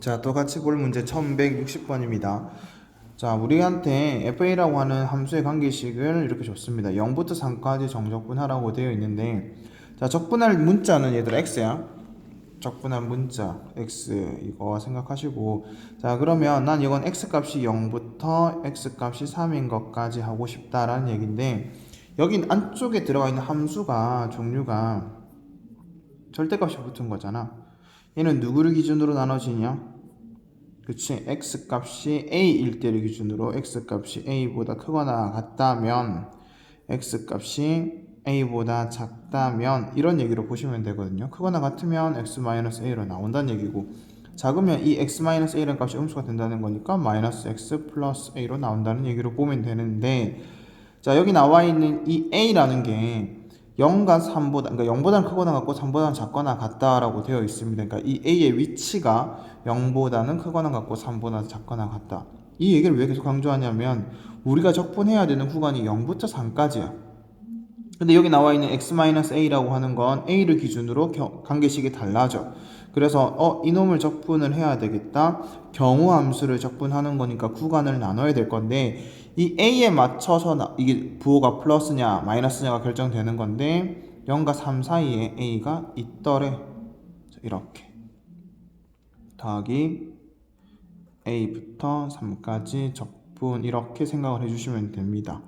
자, 또 같이 볼 문제 1160번입니다. 자, 우리한테 fa라고 하는 함수의 관계식을 이렇게 줬습니다. 0부터 3까지 정적분하라고 되어 있는데 자, 적분할 문자는 얘들아 x야. 적분할 문자 x 이거 생각하시고 자, 그러면 난 이건 x 값이 0부터 x 값이 3인 것까지 하고 싶다라는 얘기인데 여기 안쪽에 들어가 있는 함수가 종류가 절대값이 붙은 거잖아. 얘는 누구를 기준으로 나눠지냐? 그치 x 값이 a일 때를 기준으로 x 값이 a보다 크거나 같다면 x 값이 a보다 작다면 이런 얘기로 보시면 되거든요 크거나 같으면 x-a로 나온다는 얘기고 작으면 이 x-a라는 값이 음수가 된다는 거니까 마이너스 x 플러스 a로 나온다는 얘기로 보면 되는데 자 여기 나와 있는 이 a라는 게 0과 3보다 그러니까 0보다는 크거나 같고 3보다는 작거나 같다라고 되어 있습니다. 그러니까 이 a의 위치가 0보다는 크거나 같고 3보다 작거나 같다. 이 얘기를 왜 계속 강조하냐면 우리가 적분해야 되는 구간이 0부터 3까지야. 근데 여기 나와 있는 x-a라고 하는 건 a를 기준으로 겨- 관계식이 달라져. 그래서 어 이놈을 적분을 해야 되겠다. 경우 함수를 적분하는 거니까 구간을 나눠야 될 건데 이 a에 맞춰서 나- 이게 부호가 플러스냐 마이너스냐가 결정되는 건데 0과 3 사이에 a가 있더래. 자, 이렇게 더하기 a부터 3까지 적분 이렇게 생각을 해주시면 됩니다.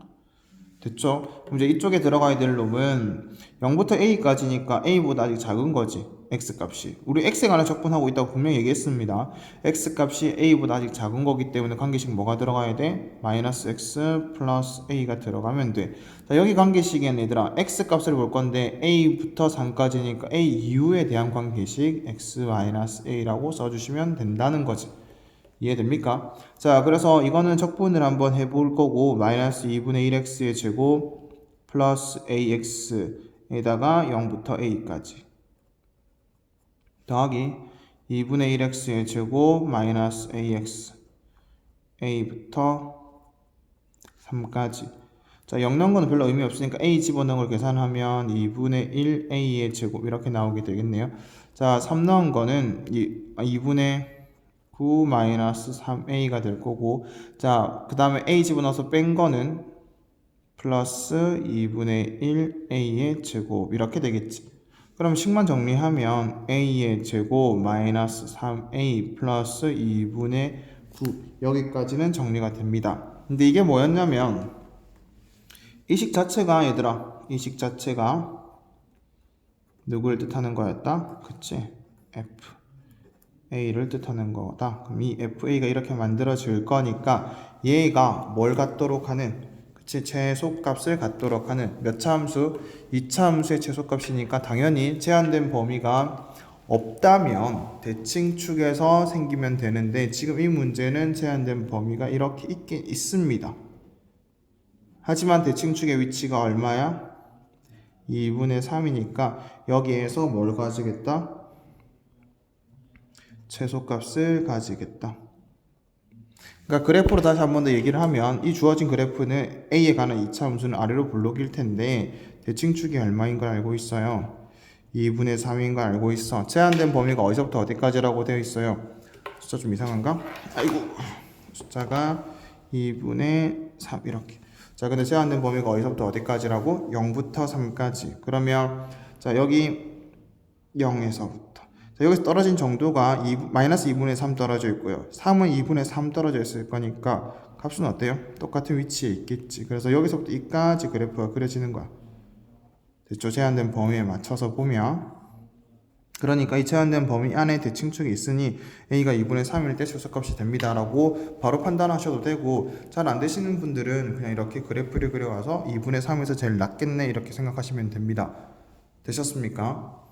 됐죠? 그럼 이제 이쪽에 들어가야 될 놈은 0부터 a까지니까 a보다 아직 작은 거지. x 값이. 우리 x에 관한 적분하고 있다고 분명히 얘기했습니다. x 값이 a보다 아직 작은 거기 때문에 관계식 뭐가 들어가야 돼? 마이너스 x 플러스 a가 들어가면 돼. 자, 여기 관계식에는 얘들아 x 값을 볼 건데 a부터 3까지니까 a 이후에 대한 관계식 x 마이너스 a라고 써주시면 된다는 거지. 이해됩니까? 자, 그래서 이거는 적분을 한번 해볼 거고 마이너스 2분의 1x의 제곱 플러스 ax에다가 0부터 a까지 더하기 2분의 1x의 제곱 마이너스 ax a부터 3까지 자, 0 넣은 거는 별로 의미 없으니까 a 집어넣은 걸 계산하면 2분의 1a의 제곱 이렇게 나오게 되겠네요. 자, 3 넣은 거는 이, 아, 2분의 9 마이너스 3a가 될 거고 자 그 다음에 a 집어넣어서 뺀 거는 플러스 2분의 1a의 제곱 이렇게 되겠지 그럼 식만 정리하면 a의 제곱 마이너스 3a 플러스 2분의 9 여기까지는 정리가 됩니다 근데 이게 뭐였냐면 이 식 자체가 얘들아 이 식 자체가 누구를 뜻하는 거였다? 그치? f a를 뜻하는 거다. 그럼 이 fa가 이렇게 만들어질 거니까 얘가 뭘 갖도록 하는 그치 최소값을 갖도록 하는 몇 차 함수? 2차 함수의 최소값이니까 당연히 제한된 범위가 없다면 대칭축에서 생기면 되는데 지금 이 문제는 제한된 범위가 이렇게 있긴 있습니다. 하지만 대칭축의 위치가 얼마야? 2분의 3이니까 여기에서 뭘 가지겠다? 최소값을 가지겠다. 그러니까 그래프로 다시 한 번 더 얘기를 하면 이 주어진 그래프는 A에 관한 2차 함수는 아래로 블록일 텐데 대칭축이 얼마인 걸 알고 있어요. 2분의 3인 걸 알고 있어. 제한된 범위가 어디서부터 어디까지라고 되어 있어요. 숫자 좀 이상한가? 아이고 숫자가 2분의 3 이렇게. 자 근데 제한된 범위가 어디서부터 어디까지라고? 0부터 3까지. 그러면 자 여기 0에서부터 자, 여기서 떨어진 정도가 2, 마이너스 2분의 3 떨어져 있고요. 3은 2분의 3 떨어져 있을 거니까 값은 어때요? 똑같은 위치에 있겠지. 그래서 여기서부터 이까지 그래프가 그려지는 거야. 됐죠? 제한된 범위에 맞춰서 보면 그러니까 이 제한된 범위 안에 대칭축이 있으니 a가 2분의 3일 때 최소값이 됩니다 라고 바로 판단하셔도 되고 잘 안 되시는 분들은 그냥 이렇게 그래프를 그려와서 2분의 3에서 제일 낫겠네 이렇게 생각하시면 됩니다. 되셨습니까?